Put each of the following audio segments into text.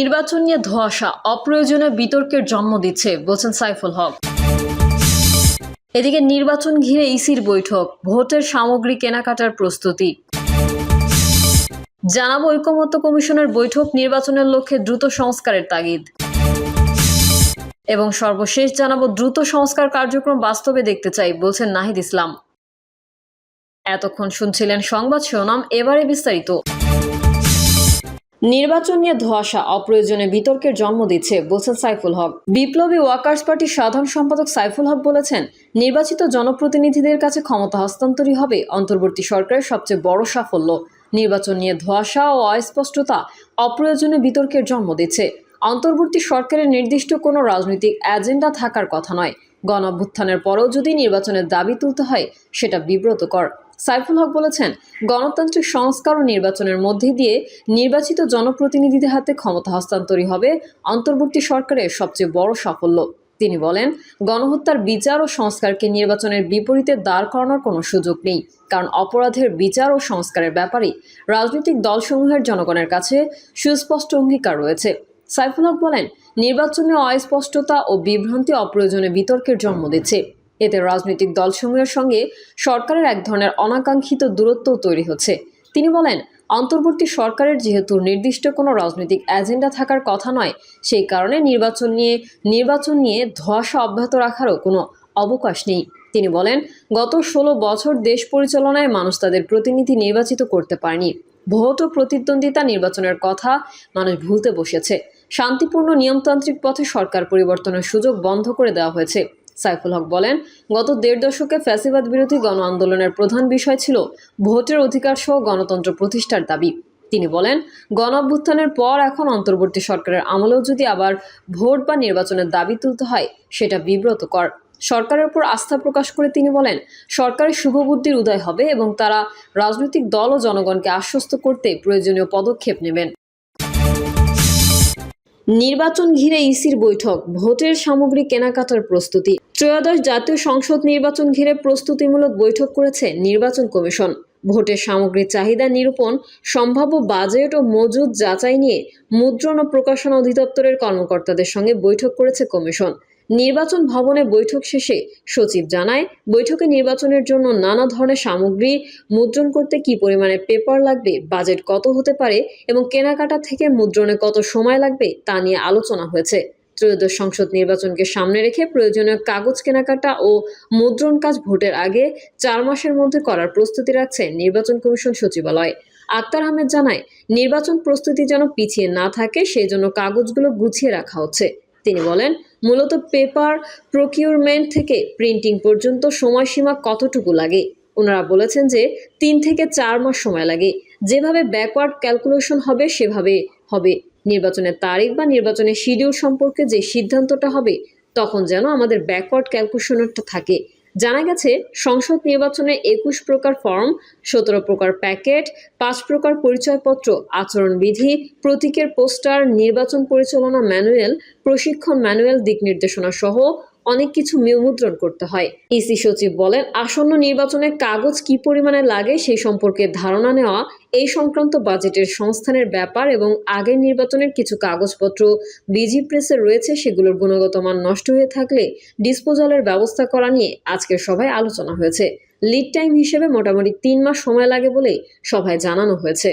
নির্বাচন নিয়ে ধোঁয়াশা অপ্রয়োজনীয় বিতর্কের জন্ম দিচ্ছে, বলছেন সাইফুল হক। এদিকে নির্বাচন ঘিরে ইসির বৈঠক, ভোটের সামগ্রী কেনাকাটার প্রস্তুতি। জানাব ঐকমত্য কমিশনের বৈঠক নির্বাচনের লক্ষ্যে দ্রুত সংস্কারের তাগিদ। এবং সর্বশেষ জানাব দ্রুত সংস্কার কার্যক্রম বাস্তবে দেখতে চাই, বলছেন নাহিদ ইসলাম। এতক্ষণ শুনছিলেন সংবাদ শিরোনাম, এবারে বিস্তারিত। নির্বাচন নিয়ে ধোঁয়াশা অপ্রয়োজনে বিতর্কের জন্ম দিচ্ছে, বলছেন সাইফুল হক। বিপ্লবী ওয়ার্কার্স পার্টির সাধারণ সম্পাদক সাইফুল হক বলেছেন, নির্বাচিত জনপ্রতিনিধিদের কাছে ক্ষমতা হস্তান্তরই হবে অন্তর্বর্তী সরকারের সবচেয়ে বড় সাফল্য। নির্বাচন নিয়ে ধোঁয়াশা ও অস্পষ্টতা অপ্রয়োজনে বিতর্কের জন্ম দিচ্ছে। অন্তর্বর্তী সরকারের নির্দিষ্ট কোনো রাজনৈতিক এজেন্ডা থাকার কথা নয়। গণ অভ্যুত্থানের পরেও যদি নির্বাচনের দাবি তুলতে হয়, সেটা বিব্রতকর। সাইফুল হক বলেছেন, গণতান্ত্রিক সংস্কার ও নির্বাচনের মধ্যে দিয়ে নির্বাচিত জনপ্রতিনিধিদের হাতে ক্ষমতা হস্তান্তরই হবে অন্তর্বর্তী সরকারের সবচেয়ে বড় সাফল্য। তিনি বলেন, গণহত্যার বিচার ও সংস্কারকে নির্বাচনের বিপরীতে দাঁড় করানোর কোনো সুযোগ নেই, কারণ অপরাধের বিচার ও সংস্কারের ব্যাপারে রাজনৈতিক দলসমূহের জনগণের কাছে সুস্পষ্ট অঙ্গীকার রয়েছে। সাইফুল হক বলেন, নির্বাচনে অস্পষ্টতা ও বিভ্রান্তি অপ্রয়োজনে বিতর্কের জন্ম দিচ্ছে। এতে রাজনৈতিক দলসমূহের সঙ্গে সরকারের এক ধরনের অনাকাঙ্ক্ষিত দূরত্বও তৈরি হচ্ছে। তিনি বলেন, অন্তর্বর্তী সরকারের যেহেতু নির্দিষ্ট কোনো রাজনৈতিক এজেন্ডা থাকার কথা নয়, সেই কারণে নির্বাচন নিয়ে নির্বাচন নিয়ে ধোঁয়াশা অব্যাহত রাখারও কোনো অবকাশ নেই। তিনি বলেন, গত ষোলো বছর দেশ পরিচালনায় মানুষ তাদের প্রতিনিধি নির্বাচিত করতে পারেনি। ও প্রতিদ্বন্দ্বিতা নির্বাচনের কথা মানুষ ভুলতে বসেছে। শান্তিপূর্ণ নিয়মতান্ত্রিক পথে সরকার পরিবর্তনের সুযোগ বন্ধ করে দেওয়া হয়েছে। সাইফুল হক বলেন, গত দেড় দশকে ফ্যাসিবাদ বিরোধী গণ আন্দোলনের প্রধান বিষয় ছিল ভোটের অধিকার সহ গণতন্ত্র প্রতিষ্ঠার দাবি। তিনি বলেন, গণ অভ্যুত্থানের পর এখন অন্তর্বর্তী সরকারের আমলেও যদি আবার ভোট বা নির্বাচনের দাবি তুলতে হয়, সেটা বিব্রতকর। সরকারের উপর আস্থা প্রকাশ করে তিনি বলেন, সরকারের শুভবুদ্ধির উদয় হবে এবং তারা রাজনৈতিক দল ও জনগণকে আশ্বস্ত করতে প্রয়োজনীয় পদক্ষেপ নেবেন। নির্বাচন ঘিরে ইসির বৈঠক, ভোটের সামগ্রী কেনাকাটার প্রস্তুতি। ত্রয়োদশ জাতীয় সংসদ নির্বাচন ঘিরে প্রস্তুতিমূলক বৈঠক করেছে নির্বাচন কমিশন। ভোটের সামগ্রী চাহিদা নিরূপণ, সম্ভাব্য বাজেট ও মজুদ যাচাই নিয়ে মুদ্রণ ও প্রকাশনা অধিদপ্তরের কর্মকর্তাদের সঙ্গে বৈঠক করেছে কমিশন। নির্বাচন ভবনে বৈঠক শেষে সচিব জানায়, বৈঠকে নির্বাচনের জন্য নানা ধরনের সামগ্রী মুদ্রণ করতে কি পরিমাণে পেপার লাগবে বাজেট কত হতে পারে এবং কেনাকাটা থেকে মুদ্রণে কত সময় লাগবে তা নিয়ে আলোচনা হয়েছে। ত্রয়োদশ সংসদ নির্বাচনকে সামনে রেখে প্রয়োজনীয় কাগজ কেনাকাটা ও মুদ্রণ কাজ ভোটের আগে চার মাসের মধ্যে করার প্রস্তুতি রাখছে নির্বাচন কমিশন সচিবালয়। আক্তার আহমেদ জানায়, নির্বাচন প্রস্তুতি যেন পিছিয়ে না থাকে সেই জন্য কাগজগুলো গুছিয়ে রাখা হচ্ছে। তিনি বলেন, মূলত পেপার প্রকিউরমেন্ট থেকে প্রিন্টিং পর্যন্ত সময়সীমা কতটুকু লাগে? ওনারা বলেছেন যে, তিন থেকে চার মাস সময় লাগে। যেভাবে ব্যাকওয়ার্ড ক্যালকুলেশন হবে, সেভাবে হবে। নির্বাচনের তারিখ বা নির্বাচনের শিডিউল সম্পর্কে যে সিদ্ধান্তটা হবে, তখন যেন আমাদের ব্যাকওয়ার্ড ক্যালকুলেশনটা থাকে। জানা গেছে, সংসদ নির্বাচনে একুশ প্রকার ফর্ম, সতেরো প্রকার প্যাকেট, পাঁচ প্রকার পরিচয়পত্র, আচরণবিধি, প্রতীকের পোস্টার, নির্বাচন পরিচালনা ম্যানুয়াল, প্রশিক্ষণ ম্যানুয়াল, দিক নির্দেশনা সহ অনেক কিছু মুদ্রণ করতে হয়। ইসি সচিব বলেন, আসন্ন নির্বাচনে কাগজ কি পরিমাণে লাগে সেই সম্পর্কে ধারণা নেওয়া, এই সংক্রান্ত বাজেটের সংস্থানের ব্যাপার এবং আগের নির্বাচনের কিছু কাগজপত্র, বিজি প্রেসে রয়েছে সেগুলোর গুণগত মান নষ্ট হয়ে থাকলে ডিসপোজালের ব্যবস্থা করা নিয়ে আজকের সভায় আলোচনা হয়েছে। লিড টাইম হিসেবে মোটামুটি তিন মাস সময় লাগে বলে সভায় জানানো হয়েছে।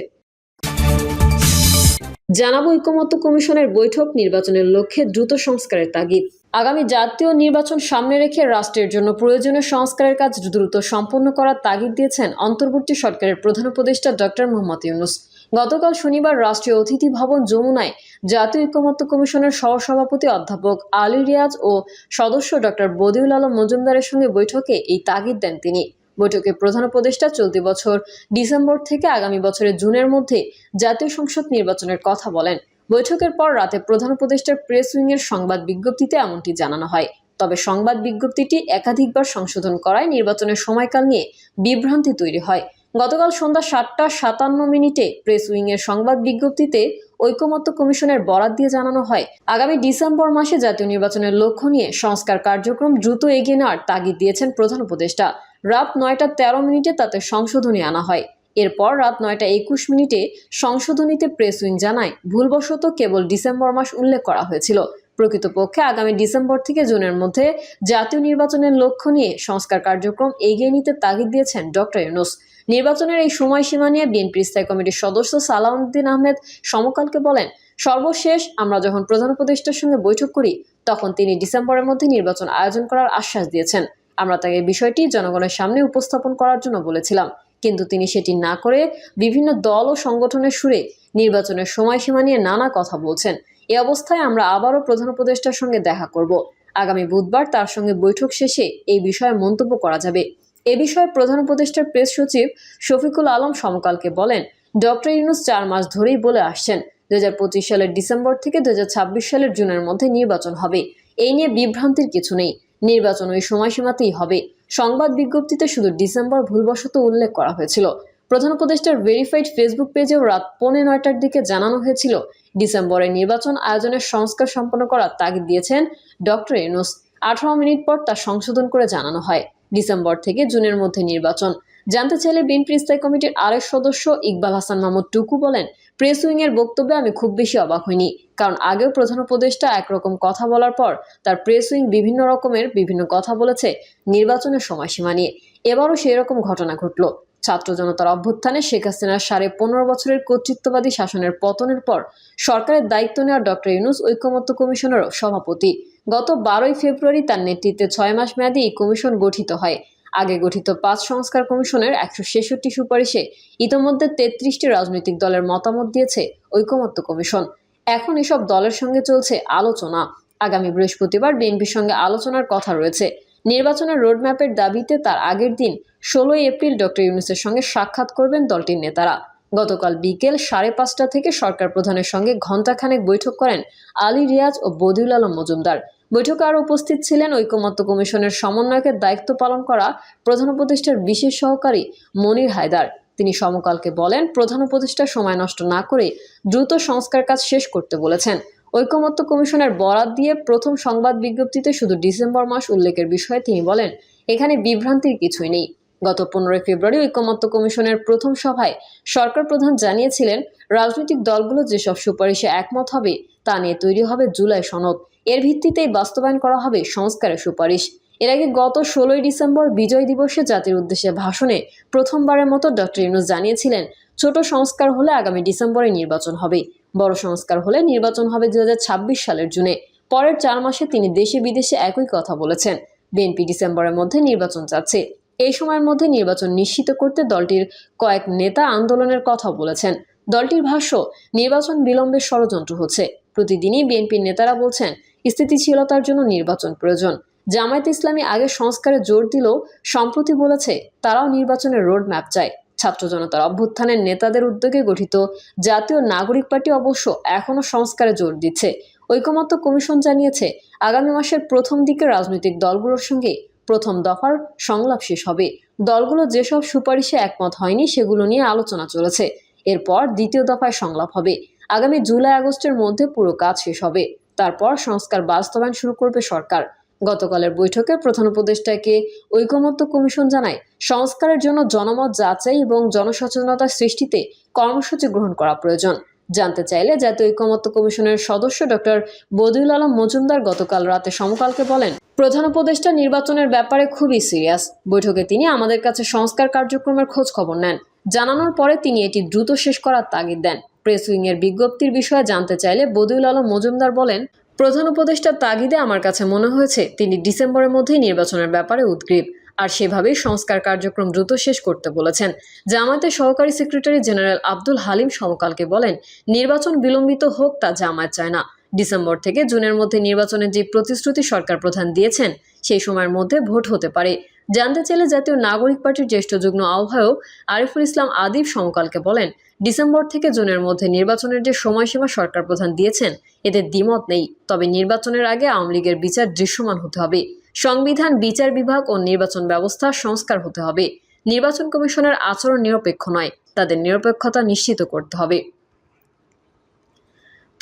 জানাব ঐকমত্য কমিশনের বৈঠক নির্বাচনের লক্ষ্যে দ্রুত সংস্কারের তাগিদ। আগামী জাতীয় নির্বাচন সামনে রেখে রাষ্ট্রের জন্য প্রয়োজনীয় সংস্কারের কাজ দ্রুত সম্পন্ন করার তাগিদ দিয়েছেন অন্তর্বর্তী সরকারের প্রধান উপদেষ্টা ডক্টর মোহাম্মদ ইউনুস। গতকাল শনিবার রাষ্ট্রীয় অতিথি ভবন যমুনায় জাতীয় ঐকমত্য কমিশনের সহসভাপতি অধ্যাপক আলী রিয়াজ ও সদস্য ডক্টর বদিউল আলম মজুমদারের সঙ্গে বৈঠকে এই তাগিদ দেন তিনি। বৈঠকে প্রধান উপদেষ্টা চলতি বছর ডিসেম্বর থেকে আগামী বছরের জুনের মধ্যে জাতীয় সংসদ নির্বাচনের কথা বলেন। বৈঠকের পর রাতে প্রধান উপদেষ্টার প্রেস উইংয়ের সংবাদ বিজ্ঞপ্তিতে এমনটি জানানো হয়। তবে সংবাদ বিজ্ঞপ্তিটি একাধিকবার সংশোধন করায় নির্বাচনের সময়কাল নিয়ে বিভ্রান্তি তৈরি হয়। গতকাল সন্ধ্যা সাতটা সাতান্ন মিনিটে প্রেস উইংয়ের সংবাদ বিজ্ঞপ্তিতে ঐকমত্য কমিশনের বরাত দিয়ে জানানো হয়, আগামী ডিসেম্বর মাসে জাতীয় নির্বাচনের লক্ষ্য নিয়ে সংস্কার কার্যক্রম দ্রুত এগিয়ে নেওয়ার তাগিদ দিয়েছেন প্রধান উপদেষ্টা। রাত নয়টা তেরো মিনিটে তাতে সংশোধনী আনা হয়। এরপর রাত নয়টা একুশ মিনিটে সংশোধনীতে প্রেস উইং জানায়, ভুলবশত কেবল ডিসেম্বর মাস উল্লেখ করা হয়েছিল। প্রকৃতপক্ষে আগামী ডিসেম্বর থেকে জুনের মধ্যে জাতীয় নির্বাচনের লক্ষ্য নিয়ে সংস্কার কার্যক্রম এগিয়ে নিতে তাগিদ দিয়েছেন ডক্টর ইউনুস। নির্বাচনের এই সময়সীমা নিয়ে বিএনপি স্থায়ী কমিটির সদস্য সালাউদ্দিন আহমেদ সমকালকে বলেন, সর্বশেষ আমরা যখন প্রধান উপদেষ্টার সঙ্গে বৈঠক করি, তখন তিনি ডিসেম্বরের মধ্যে নির্বাচন আয়োজন করার আশ্বাস দিয়েছেন। আমরা তাকে বিষয়টি জনগণের সামনে উপস্থাপন করার জন্য বলেছিলাম। কিন্তু তিনি সেটি না করে বিভিন্ন দল ও সংগঠনের সুরে নির্বাচনের সময়সীমা নিয়ে নানা কথা বলছেন। এ অবস্থায় আমরা আবারও প্রধান উপদেষ্টার সঙ্গে দেখা করব। আগামী বুধবার তার সঙ্গে বৈঠক শেষে এই বিষয়ে মন্তব্য করা যাবে। এ বিষয়ে প্রধান উপদেষ্টার প্রেস সচিব শফিকুল আলম সমকালকে বলেন, ডক্টর ইউনুস চার মাস ধরেই বলে আসছেন দুই হাজার পঁচিশ সালের ডিসেম্বর থেকে দুই হাজার ছাব্বিশ সালের জুনের মধ্যে নির্বাচন হবে। এই নিয়ে বিভ্রান্তির কিছু নেই। নির্বাচন ওই সময়সীমাতেই হবে। সংবাদ বিজ্ঞপ্তিতে শুধু ডিসেম্বর ভুলবশত উল্লেখ করা হয়েছিল। প্রধান উপদেষ্টার ভেরিফাইড ফেসবুক পেজেও রাত পৌনে নয়টার দিকে জানানো হয়েছিল ডিসেম্বরে নির্বাচন আয়োজনের সংস্কার সম্পন্ন করার তাগিদ দিয়েছেন ডক্টর এনুস আঠারো মিনিট পর তা সংশোধন করে জানানো হয়। ডিসেম্বর থেকে জুনের মধ্যে নির্বাচন। জানতে চাইলে বিএনপি স্থায়ী কমিটির আরেক সদস্য ইকবাল হাসান মাহমুদ টুকু বলেন, প্রেস উইং এর বক্তব্যে আমি খুব বেশি অবাক হইনি, কারণ আগেও প্রধান উপদেষ্টা একরকম কথা বলার পর তার প্রেস উইং বিভিন্ন রকমের বিভিন্ন কথা বলেছে নির্বাচনের সময়সীমা নিয়ে। এবারও সেই রকম ঘটনা ঘটল। ছাত্র জনতার অভ্যুত্থানে শেখ হাসিনার সাড়ে পনেরো বছরের কর্তৃত্ববাদী শাসনের পতনের পর সরকারের দায়িত্ব নেওয়া ডক্টর ইউনুস ঐক্যমত্য কমিশনেরও সভাপতি। গত বারোই ফেব্রুয়ারি তার নেতৃত্বে ছয় মাস মেয়াদী এই কমিশন গঠিত হয়। আগে গঠিত পাঁচ সংস্কার কমিশনের একশো ছেষট্টি সুপারিশে ইতোমধ্যে তেত্রিশটি রাজনৈতিক দলের মতামত দিয়েছে ঐকমত্য কমিশন। এখন এসব দলের সঙ্গে চলছে আলোচনা। আগামী বৃহস্পতিবার বিএনপির সঙ্গে আলোচনার কথা রয়েছে। নির্বাচনের রোডম্যাপের দাবিতে তার আগের দিন ষোলোই এপ্রিল ডক্টর ইউনুসের সঙ্গে সাক্ষাৎ করবেন দলটির নেতারা। গতকাল বিকেল সাড়ে পাঁচটা থেকে সরকার প্রধানের সঙ্গে ঘণ্টাখানেক বৈঠক করেন আলী রিয়াজ ও বদিউল আলম মজুমদার। বৈঠকে আরও উপস্থিত ছিলেন ঐকমত্য কমিশনের সমন্বয়কের দায়িত্ব পালন করা প্রধান উপদেষ্টার বিশেষ সহকারী মনির হায়দার। তিনি সমকালকে বলেন, প্রধান উপদেষ্টা সময় নষ্ট না করে দ্রুত সংস্কার কাজ শেষ করতে বলেছেন। ঐকমত্য কমিশনের বরাত দিয়ে প্রথম সংবাদ বিজ্ঞপ্তিতে শুধু ডিসেম্বর মাস উল্লেখের বিষয়ে তিনি বলেন, এখানে বিভ্রান্তির কিছুই নেই। গত পনেরোই ফেব্রুয়ারি ঐকমত্য কমিশনের প্রথম সভায় সরকার প্রধান জানিয়েছিলেন, রাজনৈতিক দলগুলো যেসব সুপারিশে একমত হবে, তা নিয়ে তৈরি হবে জুলাই সনদ। এর ভিত্তিতেই বাস্তবায়ন করা হবে সংস্কারের সুপারিশ। এর আগে গত ষোলোই ডিসেম্বর বিজয় দিবসে জাতির উদ্দেশ্যে ভাষণে প্রথমবারের মতো ডক্টর ইউনুস জানিয়েছিলেন, ছোট সংস্কার হলে আগামী ডিসেম্বরে নির্বাচন হবে, বড় সংস্কার হলে নির্বাচন হবে দুই হাজার ছাব্বিশ সালের জুনে। পরের চার মাসে তিনি দেশে বিদেশে একই কথা বলেছেন। বিএনপি ডিসেম্বরের মধ্যে নির্বাচন চাচ্ছে। এই সময়ের মধ্যে নির্বাচন নিশ্চিত করতে দলটির কয়েক নেতা আন্দোলনের কথা বলেছেন। দলটির ভাষ্য, নির্বাচন বিলম্বের ষড়যন্ত্র হচ্ছে। প্রতিদিনই বিএনপির নেতারা বলছেন, স্থিতিশীলতার জন্য নির্বাচন প্রয়োজন। জামায়াত ইসলামী আগে সংস্কারে জোর দিলেও সম্প্রতি বলেছে, তারাও নির্বাচনের রোড ম্যাপ চায়। ছাত্র জনতার অভ্যুত্থানের নেতাদের উদ্যোগে গঠিত জাতীয় নাগরিক পার্টি অবশ্য এখনও সংস্কারে জোর দিচ্ছে। ঐকমত্য কমিশন জানিয়েছে, আগামী মাসের প্রথম দিকে রাজনৈতিক দলগুলোর সঙ্গে প্রথম দফার সংলাপ শেষ হবে। দলগুলো যেসব সুপারিশে একমত হয়নি, সেগুলো নিয়ে আলোচনা চলেছে। এরপর দ্বিতীয় দফায় সংলাপ হবে। আগামী জুলাই, আগস্টের মধ্যে পুরো কাজ শেষ হবে। তারপর সংস্কার বাস্তবায়ন শুরু করবে সরকার। গতকালের বৈঠকে প্রধান উপদেষ্টাকে ঐকমত্য কমিশন জানায়, সংস্কারের জন্য জনমত যাচাই এবং জনসচেতনতা সৃষ্টিতে কর্মসূচি গ্রহণ করা প্রয়োজন। জানতে চাইলে জাতীয় ঐকমত্য কমিশনের সদস্য ডক্টর বদিউল আলম মজুমদার গতকাল রাতে সমকালকে বলেন, প্রধান উপদেষ্টা নির্বাচনের ব্যাপারে খুবই সিরিয়াস। বৈঠকে তিনি আমাদের কাছে সংস্কার কার্যক্রমের খোঁজ খবর নেন। জানানোর পরে তিনি এটি দ্রুত শেষ করার তাগিদ দেন। প্রেস উইংয়ের বিজ্ঞপ্তির বিষয়ে জানতে চাইলে বদিউল আলম মজুমদার বলেন, প্রধান উপদেষ্টার তাগিদে আমার কাছে মনে হয়েছে তিনি ডিসেম্বরের মধ্যেই নির্বাচনের ব্যাপারে উদ্গ্রীব। আর সেভাবেই সংস্কার কার্যক্রম দ্রুত শেষ করতে বলেছেন। জামায়াতের সহকারী সেক্রেটারি জেনারেল আব্দুল হালিম সমকালকে বলেন, নির্বাচন বিলম্বিত হোক তা জামায়াত চায় না। ডিসেম্বর থেকে জুনের মধ্যে নির্বাচনের যে প্রতিশ্রুতি সরকার প্রধান দিয়েছেন, সেই সময়ের মধ্যে ভোট হতে পারে। জানতে চাইলে জাতীয় নাগরিক পার্টির জ্যেষ্ঠ যুগ্ম আহ্বায়ক আরিফুল ইসলাম আদিব সমকালকে বলেন, ডিসেম্বর থেকে জুনের মধ্যে নির্বাচনের যে সময়সীমা সরকার প্রধান দিয়েছেন, এতে দ্বিমত নেই। তবে নির্বাচনের আগে আওয়ামী লীগের বিচার দৃশ্যমান হতে হবে। সংবিধান, বিচার বিভাগ ও নির্বাচন ব্যবস্থা সংস্কার হতে হবে। নির্বাচন কমিশনের আচরণ নিরপেক্ষ নয়, তাদের নিরপেক্ষতা নিশ্চিত করতে হবে।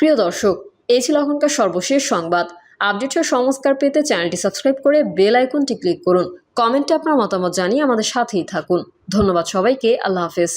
প্রিয় দর্শক, এই ছিল এখনকার সর্বশেষ সংবাদ। আপডেট সংস্কার পেতে চ্যানেলটি সাবস্ক্রাইব করে বেল আইকনটি ক্লিক করুন। কমেন্টে আপনার মতামত জানিয়ে আমাদের সাথেই থাকুন। ধন্যবাদ সবাইকে, আল্লাহ হাফেজ।